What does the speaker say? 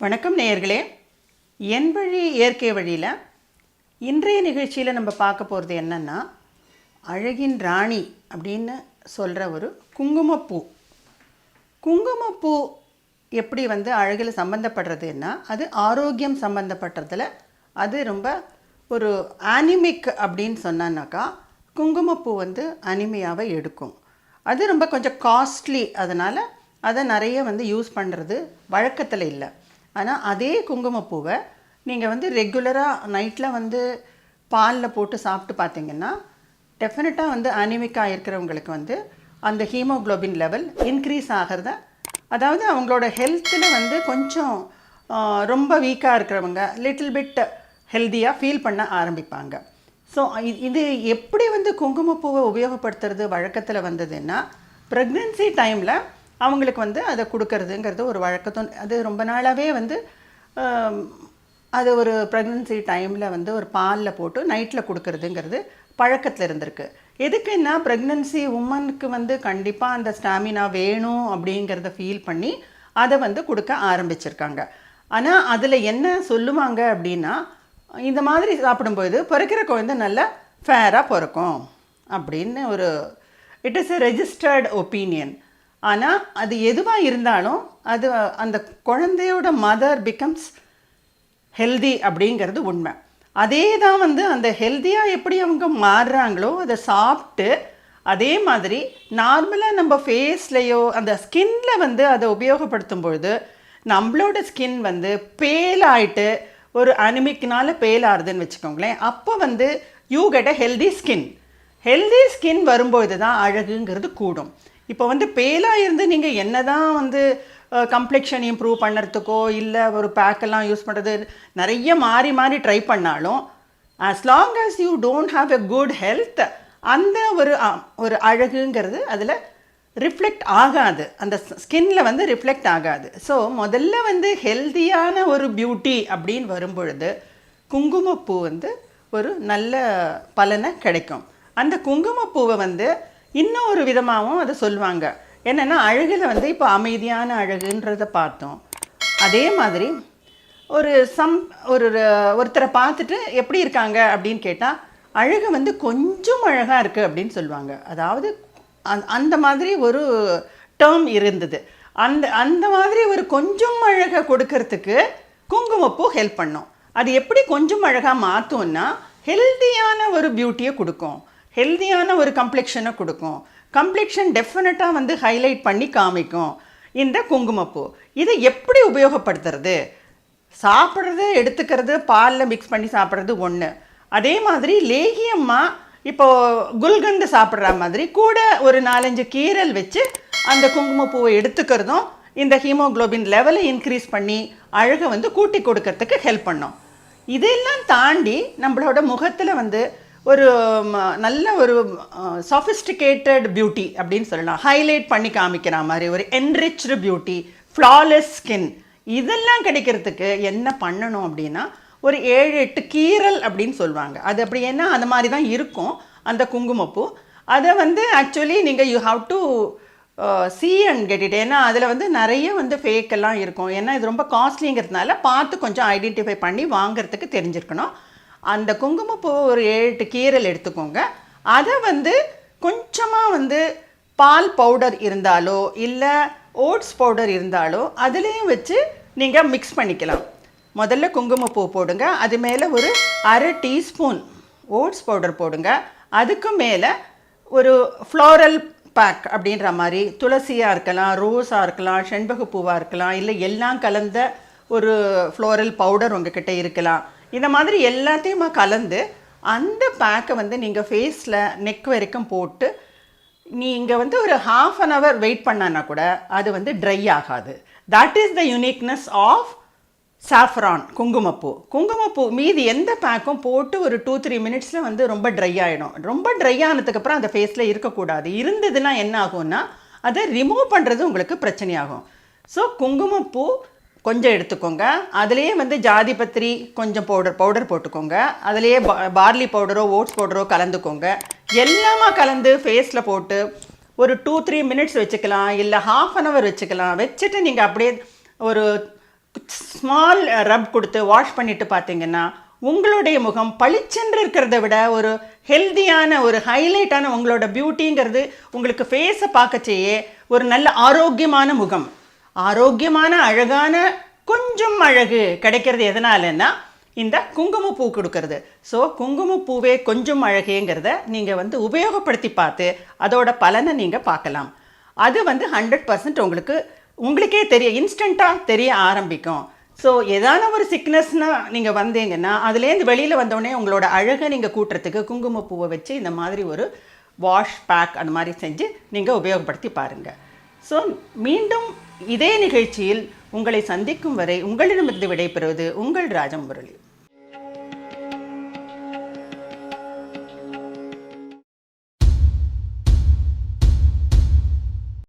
வணக்கம் நேயர்களே. என் வழி இயற்கை வழியில் இன்றைய நிகழ்ச்சியில் நம்ம பார்க்க போகிறது என்னன்னா அழகின் ராணி அப்படின்னு சொல்கிற ஒரு குங்குமப்பூ. குங்குமப்பூ எப்படி வந்து அழகில் சம்மந்தப்படுறதுன்னா அது ஆரோக்கியம் சம்மந்தப்பட்டதில் அது ரொம்ப ஒரு ஆனிமிக் அப்படின்னு சொன்னான்னாக்கா குங்குமப்பூ வந்து அனிமையாவை எடுக்கும். அது ரொம்ப கொஞ்சம் காஸ்ட்லி அதனால் அதை நிறைய வந்து யூஸ் பண்ணுறது வழக்கத்தில் இல்லை. ஆனால் அதே குங்குமப்பூவை நீங்கள் வந்து ரெகுலராக நைட்டில் வந்து பாலில் போட்டு சாப்பிட்டு பார்த்தீங்கன்னா டெஃபினட்டாக வந்து அனிமிக்காக இருக்கிறவங்களுக்கு வந்து அந்த ஹீமோகுளோபின் லெவல் இன்க்ரீஸ் ஆகிறத அதாவது அவங்களோட ஹெல்த்தில் வந்து கொஞ்சம் ரொம்ப வீக்காக இருக்கிறவங்க லிட்டில் பிட் ஹெல்த்தியாக ஃபீல் பண்ண ஆரம்பிப்பாங்க. ஸோ இது எப்படி வந்து குங்குமப்பூவை உபயோகப்படுத்துறது வழக்கத்தில் வந்ததுன்னா ப்ரெக்னென்சி டைமில் அவங்களுக்கு வந்து அதை கொடுக்கறதுங்கிறது ஒரு வழக்கத்தோ அது ரொம்ப நாளாகவே வந்து அது ஒரு ப்ரெக்னென்சி டைமில் வந்து ஒரு பாலில் போட்டு நைட்டில் கொடுக்கறதுங்கிறது பழக்கத்தில் இருந்திருக்கு. எதுக்குன்னா ப்ரெக்னென்சி உமனுக்கு வந்து கண்டிப்பாக அந்த ஸ்டாமினா வேணும் அப்படிங்கிறத ஃபீல் பண்ணி அதை வந்து கொடுக்க ஆரம்பிச்சிருக்காங்க. ஆனால் அதில் என்ன சொல்லுவாங்க அப்படின்னா இந்த மாதிரி சாப்பிடும்போது பிறக்கிற குழந்தை நல்லா ஃபேராக பிறக்கும் அப்படின்னு ஒரு it is a registered opinion ஆனால் அது எதுவாக இருந்தாலும் அது அந்த குழந்தையோட மதர் பிகம்ஸ் ஹெல்தி அப்படிங்கிறது உண்மை. அதே தான் வந்து அந்த ஹெல்த்தியாக எப்படி அவங்க மாறுறாங்களோ அதை சாப்பிட்டு அதே மாதிரி நார்மலாக நம்ம ஃபேஸ்லேயோ அந்த ஸ்கின்ல வந்து அதை உபயோகப்படுத்தும் பொழுது நம்மளோட ஸ்கின் வந்து பேல் ஆயிட்டு ஒரு அனிமிக்கினால பேல் ஆறுதுன்னு வச்சுக்கோங்களேன். அப்போ வந்து you get a healthy skin healthy skin வரும்பொழுது தான் அழகுங்கிறது கூடும். இப்போ வந்து பேலாக இருந்து நீங்கள் என்ன தான் வந்து கம்ப்ளெக்ஷன் இம்ப்ரூவ் பண்ணுறதுக்கோ இல்லை ஒரு பேக்கெல்லாம் யூஸ் பண்ணுறது நிறைய மாறி மாறி ட்ரை பண்ணாலும் as long as you don't have a good health அந்த ஒரு ஒரு அழகுங்கிறது அதில் ரிஃப்ளெக்ட் ஆகாது. அந்த ஸ்கின்ல வந்து ரிஃப்ளெக்ட் ஆகாது. ஸோ முதல்ல வந்து ஹெல்த்தியான ஒரு பியூட்டி அப்படின்னு வரும்பொழுது குங்குமப்பூ வந்து ஒரு நல்ல பலனை கிடைக்கும். அந்த குங்குமப்பூவை வந்து இன்னும் ஒரு விதமாகவும் அதை சொல்லுவாங்க. என்னென்னா அழகில் வந்து இப்போ அமைதியான அழகுன்றதை பார்த்தோம். அதே மாதிரி ஒரு சம் ஒரு ஒருத்தரை பார்த்துட்டு எப்படி இருக்காங்க அப்படின்னு கேட்டால் அழகு வந்து கொஞ்சம் அழகாக இருக்குது அப்படின்னு சொல்லுவாங்க. அதாவது அந்த- அந்த மாதிரி ஒரு டேர்ம் இருந்தது. அந்த அந்த மாதிரி ஒரு கொஞ்சம் அழகை கொடுக்கறதுக்கு குங்குமப்பூ ஹெல்ப் பண்ணும். அது எப்படி கொஞ்சம் அழகாக மாற்றும்னா ஹெல்தியான ஒரு பியூட்டியை கொடுக்கும். ஹெல்தியான ஒரு கம்ப்ளெக்ஷனை கொடுக்கும். கம்ப்ளெக்ஷன் டெஃபினட்டாக வந்து ஹைலைட் பண்ணி காமிக்கும். இந்த குங்குமப்பூ. இதை எப்படி உபயோகப்படுத்துறது? சாப்பிட்றது எடுத்துக்கிறது பாலில் மிக்ஸ் பண்ணி சாப்பிட்றது ஒன்று அதே மாதிரி லேகியமாக இப்போது குல்கந்து சாப்பிட்ற மாதிரி கூட ஒரு நாலஞ்சு கீரல் வச்சு அந்த குங்குமப்பூவை எடுத்துக்கிறதும் இந்த ஹீமோகுளோபின் லெவலை இன்க்ரீஸ் பண்ணி அழகை வந்து கூட்டி கொடுக்கறதுக்கு ஹெல்ப் பண்ணும். இதெல்லாம் தாண்டி நம்மளோட முகத்தில் வந்து ஒரு நல்ல ஒரு சாஃபிஸ்டிகேட்டட் பியூட்டி அப்படின்னு சொல்லலாம். ஹைலைட் பண்ணி காமிக்கிற மாதிரி ஒரு என்ரிச்டு பியூட்டி ஃப்ளாலெஸ் ஸ்கின் இதெல்லாம் கிடைக்கிறதுக்கு என்ன பண்ணணும் அப்படின்னா ஒரு ஏழு எட்டு கீரல் அப்படின்னு சொல்லுவாங்க. அது அப்படி என்ன அந்த மாதிரி தான் இருக்கும் அந்த குங்குமப்பூ. அதை வந்து ஆக்சுவலி நீங்கள் you have to see and get it ஏன்னா அதில் வந்து நிறைய வந்து ஃபேக்கெல்லாம் இருக்கும். ஏன்னா இது ரொம்ப காஸ்ட்லிங்கிறதுனால பார்த்து கொஞ்சம் ஐடென்டிஃபை பண்ணி வாங்குறதுக்கு தெரிஞ்சிருக்கணும். அந்த குங்குமப்பூ ஒரு ஏழு எட்டு கீரல் எடுத்துக்கோங்க. அதை வந்து கொஞ்சமாக வந்து பால் பவுடர் இருந்தாலோ இல்லை ஓட்ஸ் பவுடர் இருந்தாலோ அதுலேயும் வச்சு நீங்கள் மிக்ஸ் பண்ணிக்கலாம். முதல்ல குங்குமப்பூ போடுங்க. அது மேலே ஒரு அரை டீஸ்பூன் ஓட்ஸ் பவுடர் போடுங்க. அதுக்கு மேலே ஒரு ஃப்ளோரல் பேக் அப்படின்ற மாதிரி துளசியாக இருக்கலாம் ரோஸாக இருக்கலாம் செண்பகப்பூவாக இருக்கலாம் இல்லை எல்லாம் கலந்த ஒரு ஃப்ளோரல் பவுடர் உங்ககிட்ட இருக்கலாம். இந்த மாதிரி எல்லாத்தையுமா கலந்து அந்த பேக்கை வந்து நீங்கள் ஃபேஸில் நெக் வரைக்கும் போட்டு நீங்கள் வந்து ஒரு ஹாஃப் அன் ஹவர் வெயிட் பண்ணான்னா கூட அது வந்து ட்ரை ஆகாது. That is the uniqueness of saffron குங்குமப்பூ. குங்குமப்பூ மீதி எந்த பேக்கும் போட்டு ஒரு டூ த்ரீ மினிட்ஸில் வந்து ரொம்ப ட்ரை ஆகிடும் ரொம்ப ட்ரை ஆனதுக்கப்புறம் அந்த ஃபேஸில் இருக்கக்கூடாது. இருந்ததுன்னா என்ன ஆகும்னா அதை ரிமூவ் பண்ணுறது உங்களுக்கு பிரச்சனையாகும். ஸோ குங்குமப்பூ கொஞ்சம் எடுத்துக்கோங்க. அதுலேயே வந்து ஜாதி பத்திரி கொஞ்சம் பவுடர் பவுடர் போட்டுக்கோங்க. அதுலேயே பார்லி பவுடரோ ஓட்ஸ் பவுடரோ கலந்துக்கோங்க. எல்லாமே கலந்து ஃபேஸில் போட்டு ஒரு டூ த்ரீ மினிட்ஸ் வச்சுக்கலாம். இல்லை ஹாஃப் அன் ஹவர் வச்சுக்கலாம். வச்சுட்டு நீங்கள் அப்படியே ஒரு ஸ்மால் ரப் கொடுத்து வாஷ் பண்ணிட்டு பார்த்தீங்கன்னா உங்களுடைய முகம் பளிச்சென்று இருக்கிறத விட ஒரு ஹெல்தியான ஒரு ஹைலைட்டான உங்களோட பியூட்டிங்கிறது உங்களுக்கு ஃபேஸை பார்க்கச்சேயே ஒரு நல்ல ஆரோக்கியமான முகம். ஆரோக்கியமான அழகான கொஞ்சம் அழகு கிடைக்கிறது எதனாலன்னா இந்த குங்குமப்பூ கொடுக்கறது. ஸோ குங்குமப்பூவே கொஞ்சம் அழகேங்கிறத நீங்கள் வந்து உபயோகப்படுத்தி பார்த்து அதோட பலனை நீங்கள் பார்க்கலாம். அது வந்து ஹண்ட்ரட் பர்சன்ட் உங்களுக்கு உங்களுக்கே தெரிய இன்ஸ்டண்ட்டாக தெரிய ஆரம்பிக்கும். ஸோ ஏதான ஒரு சிக்னஸ்னால் நீங்கள் வந்தீங்கன்னா அதுலேருந்து வெளியில் வந்தோடனே உங்களோட அழகை நீங்கள் கூட்டுறதுக்கு குங்குமப்பூவை வச்சு இந்த மாதிரி ஒரு வாஷ் பேக் அந்த மாதிரி செஞ்சு நீங்கள் உபயோகப்படுத்தி பாருங்கள் ஸோ மீண்டும் இதே நிகழ்ச்சியில் உங்களை சந்திக்கும் வரை உங்களிடமிருந்து விடைபெறுவது உங்கள் ராஜமுரளி.